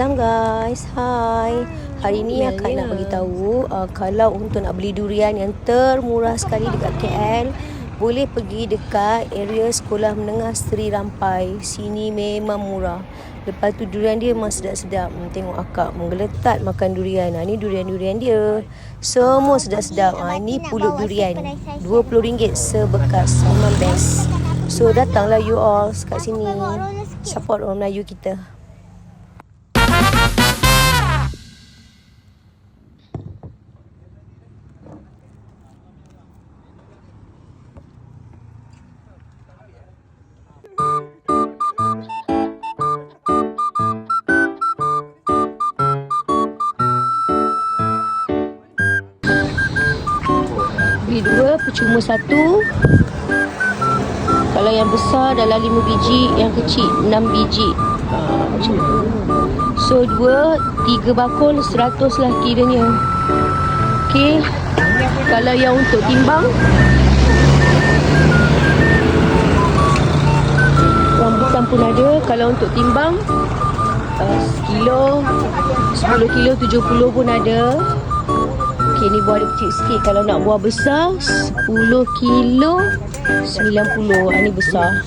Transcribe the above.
Salam guys, hai. Hari ni akak nak bagi tahu uh, kalau untuk nak beli durian yang termurah sekali dekat KL, boleh pergi dekat area Sekolah Menengah Seri Rampai. Sini memang murah. Lepas tu durian dia memang sedap-sedap. Hmm, tengok akak menggeletat makan durian. Ha, ni durian-durian dia. Semua sedap-sedap. Ha, ni pulut durian. RM20 sebekas. Memang best. So datanglah you all kat sini. Support orang Melayu kita. Beli dua, percuma satu. Kalau yang besar dalam lima biji, yang kecil enam biji. Ha, macam tu. So dua, tiga bakul seratus lah kiranya. Okey. Kalau yang untuk timbang, rambutan pun ada. Kalau untuk timbang, uh, sekilo, 10 kilo, 70 pun ada. Okey, ni buah dia kecil sikit. Kalau nak buah besar, 10 kilo, 90. Ah, ni besar.